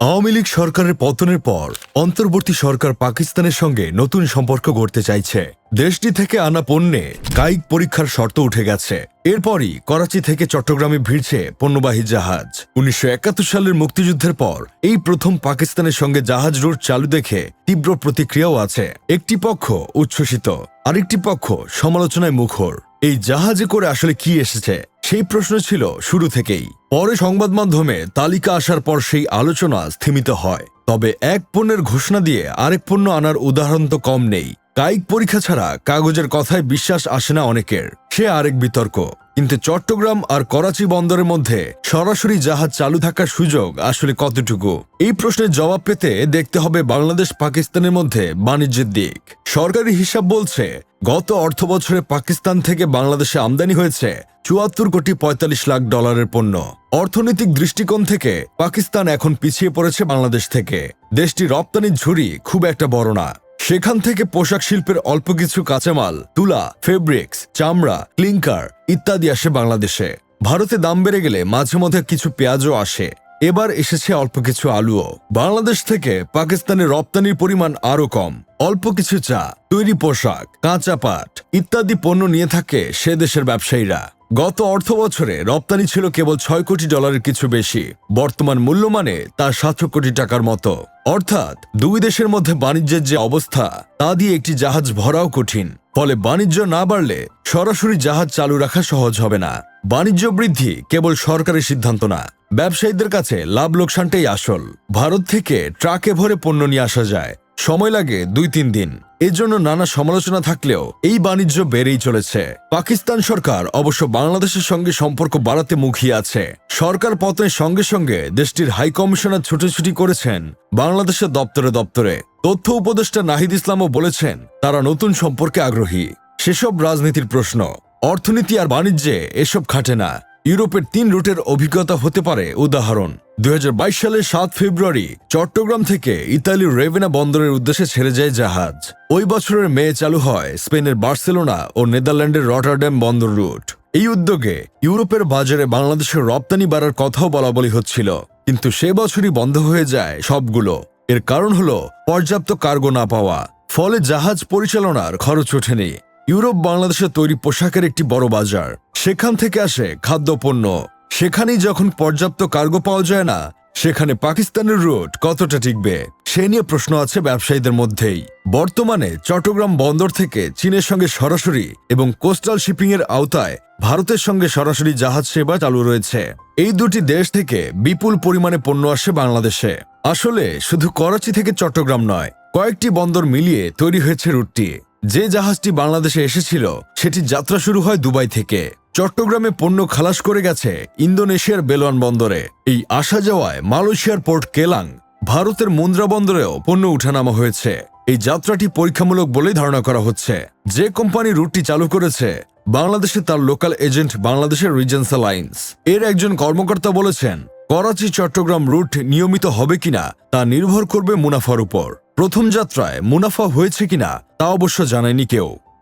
আওয়ামী লীগ সরকারের পতনের পর অন্তর্বর্তী সরকার পাকিস্তানের সঙ্গে নতুন সম্পর্ক গড়তে চাইছে। দেশটি থেকে আনা পণ্যে কায়িক পরীক্ষার শর্ত উঠে গেছে। এরপরই করাচি থেকে চট্টগ্রামে ভিড়ছে পণ্যবাহী জাহাজ। উনিশশো একাত্তর সালের মুক্তিযুদ্ধের পর এই প্রথম পাকিস্তানের সঙ্গে জাহাজ রুট চালু দেখে তীব্র প্রতিক্রিয়াও আছে। একটি পক্ষ উচ্ছ্বসিত, আরেকটি পক্ষ সমালোচনায় মুখর। এই জাহাজে করে আসলে কি এসেছে? সেই প্রশ্ন ছিল শুরু থেকেই। পরে সংবাদ মাধ্যমে তালিকা আসার পর সেই আলোচনা স্থিমিত হয়। তবে এক পণ্যের ঘোষণা দিয়ে আরেক পণ্য আনার উদাহরণ তো কম নেই। কায়িক পরীক্ষা ছাড়া কাগজের কথায় বিশ্বাস আসে না অনেকের। সে আরেক বিতর্ক। কিন্তু চট্টগ্রাম আর করাচি বন্দরের মধ্যে সরাসরি জাহাজ চালু থাকার সুযোগ আসলে কতটুকু? এই প্রশ্নের জবাব পেতে দেখতে হবে বাংলাদেশ পাকিস্তানের মধ্যে বাণিজ্যের দিক। সরকারি হিসাব বলছে, গত অর্থ বছরে পাকিস্তান থেকে বাংলাদেশে আমদানি হয়েছে চুয়াত্তর কোটি পঁয়তাল্লিশ লাখ ডলারের পণ্য। অর্থনৈতিক দৃষ্টিকোণ থেকে পাকিস্তান এখন পিছিয়ে পড়েছে বাংলাদেশ থেকে। দেশটি রপ্তানির ঝুড়ি খুব একটা বড় না। সেখান থেকে পোশাক শিল্পের অল্প কিছু কাঁচামাল, তুলা ফেব্রিক্স চামড়া ক্লিংকার ইত্যাদি আসে বাংলাদেশে। ভারতে দাম বেড়ে গেলে মাঝে মধ্যে কিছু পেঁয়াজও আসে। এবার এসেছে অল্প কিছু আলুও। বাংলাদেশ থেকে পাকিস্তানের রপ্তানির পরিমাণ আরও কম। অল্প কিছু চা, তৈরি পোশাক, কাঁচা পাট ইত্যাদি পণ্য নিয়ে থাকে সে দেশের ব্যবসায়ীরা। গত অর্থ বছরে রপ্তানি ছিল কেবল ছয় কোটি ডলারের কিছু বেশি। বর্তমান মূল্যমানে তা সাতশো কোটি টাকার মতো। অর্থাৎ দুই দেশের মধ্যে বাণিজ্যের যে অবস্থা, তা দিয়ে একটি জাহাজ ভরাও কঠিন। ফলে বাণিজ্য না বাড়লে সরাসরি জাহাজ চালু রাখা সহজ হবে না। বাণিজ্য বৃদ্ধি কেবল সরকারের সিদ্ধান্ত না, ব্যবসায়ীদের কাছে লাভ লোকসানটাই আসল। ভারত থেকে ট্রাকে ভরে পণ্য নিয়ে আসা যায়। সময় লাগে দুই, তিন দিন। এর জন্য নানা সমালোচনা থাকলেও এই বাণিজ্য বেড়েই চলেছে। পাকিস্তান সরকার অবশ্য বাংলাদেশের সঙ্গে সম্পর্ক বাড়াতে মুখিয়ে আছে। সরকার পতনের সঙ্গে সঙ্গে দেশটির হাই কমিশনার ছুটোছুটি করেছেন বাংলাদেশের দপ্তরে দপ্তরে। তথ্য উপদেষ্টা নাহিদ ইসলামও বলেছেন, তারা নতুন সম্পর্কে আগ্রহী। সেসব রাজনীতির প্রশ্ন। অর্থনীতি আর বাণিজ্যে এসব খাটে না। ইউরোপের তিন রুটের অভিজ্ঞতা হতে পারে। উদাহরণ দুই হাজার বাইশ সালের সাত ফেব্রুয়ারি চট্টগ্রাম থেকে ইতালির রেভেনা বন্দরের উদ্দেশ্যে ছেড়ে যায় জাহাজ। ওই বছরের মে চালু হয় স্পেনের বার্সেলোনা ও নেদারল্যান্ডের রটারড্যাম বন্দর রুট। এই উদ্যোগে ইউরোপের বাজারে বাংলাদেশের রপ্তানি বাড়ার কথাও বলা বলি হচ্ছিল। কিন্তু সে বছরই বন্ধ হয়ে যায় সবগুলো। এর কারণ হলো পর্যাপ্ত কার্গো না পাওয়া। ফলে জাহাজ পরিচালনার খরচ ওঠেনি। ইউরোপ বাংলাদেশে তৈরি পোশাকের একটি বড় বাজার। সেখান থেকে আসে খাদ্যপণ্য। সেখানেই যখন পর্যাপ্ত কার্গো পাওয়া যায় না, সেখানে পাকিস্তানের রুট কতটা টিকবে, সে নিয়ে প্রশ্ন আছে ব্যবসায়ীদের মধ্যেই। বর্তমানে চট্টগ্রাম বন্দর থেকে চীনের সঙ্গে সরাসরি এবং কোস্টাল শিপিং এর আওতায় ভারতের সঙ্গে সরাসরি জাহাজ সেবা চালু রয়েছে। এই দুটি দেশ থেকে বিপুল পরিমাণে পণ্য আসে বাংলাদেশে। আসলে শুধু করাচি থেকে চট্টগ্রাম নয়, কয়েকটি বন্দর মিলিয়ে তৈরি হয়েছে রুটটি। যে জাহাজটি বাংলাদেশে এসেছিল সেটি যাত্রা শুরু হয় দুবাই থেকে। চট্টগ্রামে পণ্য খালাস করে গেছে ইন্দোনেশিয়ার বেলোয়ান বন্দরে। এই আসা যাওয়ায় মালয়েশিয়ার পোর্ট কেলাং, ভারতের মুন্দ্রা বন্দরেও পণ্য উঠানামা হয়েছে। এই যাত্রাটি পরীক্ষামূলক বলেই ধারণা করা হচ্ছে। যে কোম্পানি রুটটি চালু করেছে বাংলাদেশে তার লোকাল এজেন্ট বাংলাদেশের রিজেন্সা লাইন্স এর একজন কর্মকর্তা বলেছেন, করাচি, চট্টগ্রাম রুট নিয়মিত হবে কিনা, তা নির্ভর করবে মুনাফার উপর। প্রথম যাত্রায় মুনাফা হয়েছে কিনা, তা অবশ্য জানায়নি কেউ।